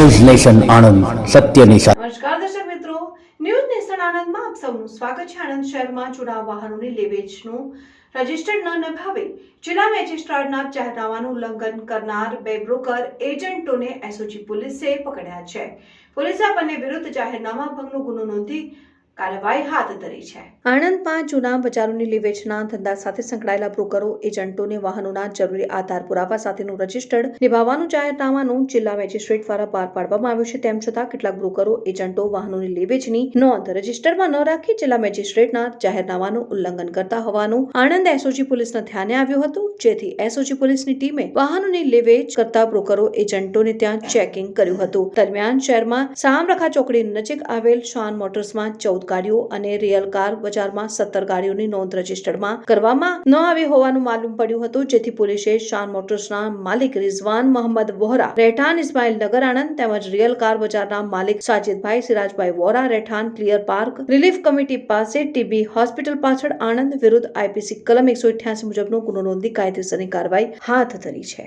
News nation Anand સત્યની સાથે નમસ્કાર દર્શક મિત્રો ન્યૂઝ નેશન આણંદમાં આપ સૌનું સ્વાગત છે આણંદ શહેરમાં જૂના વાહનોની લેવેચનું રજીસ્ટર્ડ ન નભાવે જિલ્લા મેજિસ્ટ્રેટના જાહેરનામાનું ઉલ્લંઘન કરનાર બે બ્રોકર એજન્ટોને એસઓજી પોલીસે પકડ્યા છે પોલીસે બંને વિરુદ્ધ જાહેરનામા ભંગનો ગુનો નોંધી કાર્યવાહી હાથ ધરી છે. આણંદમાં જૂના બજારોની લીવેચના ધંધા સાથે સંકળાયેલા બ્રોકરો, એજન્ટોને વાહનોના જરૂરી આધાર પુરાવા સાથેનું રજીસ્ટર્ડ નિભાવવાનું જાહેરનામાનું જિલ્લા મેજિસ્ટ્રેટ દ્વારા બહાર પાડવામાં આવ્યું છે. તેમ છતાં કેટલાક બ્રોકરો, એજન્ટો વાહનોની લેવેચની નોંધ રજીસ્ટરમાં ન રાખી જિલ્લા મેજિસ્ટ્રેટના જાહેરનામાનું ઉલ્લંઘન કરતા હોવાનું આણંદ એસઓજી પોલીસના ધ્યાને આવ્યું હતું. જેથી એસઓજી પોલીસની ટીમે વાહનોની લેવેચ કરતા બ્રોકરો, એજન્ટોને ત્યાં ચેકિંગ કર્યું હતું. દરમિયાન શહેરમાં સામરખા ચોકડી નજીક આવેલ શાન મોટર્સમાં ચૌદ ગાડીઓ અને રિયલ કાર બજારમાં સત્તર ગાડીઓની નોંધ રજીસ્ટરમાં કરવામાં ન આવી હોવાનું માલુમ પડ્યું હતું, જેથી પોલીસે શાન મોટર્સના માલિક રિઝવાન મોહમ્મદ વોહરા, રહેઠાણ ઇસ્માઇલ નગર આણંદ તેમજ રિયલ કાર બજારના માલિક સાજિદભાઈ સિરાજભાઈ વોરા રહેઠાણ ક્લિયર પાર્ક રિલીફ કમિટી પાસે ટીબી હોસ્પિટલ પાછળ આણંદ વિરુદ્ધ આઈપીસી કલમ એકસો મુજબનો ગુનો નોંધી કાયદેસરની કાર્યવાહી હાથ ધરી છે.